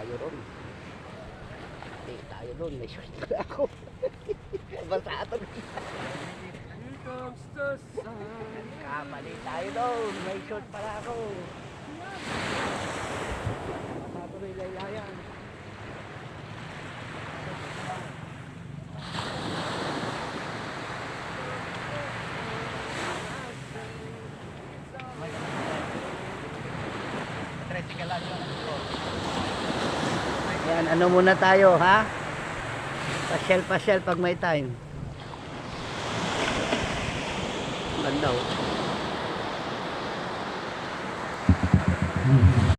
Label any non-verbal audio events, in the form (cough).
tayo ron. Hindi tayo ron. May short pa ako. (laughs) Basta sun. Kamali tayo doon. May short pala ako. Basta ito rin laylayan. Ayan, ano muna tayo, ha? Pasyal-pasyal pag may time. Ganda, oh.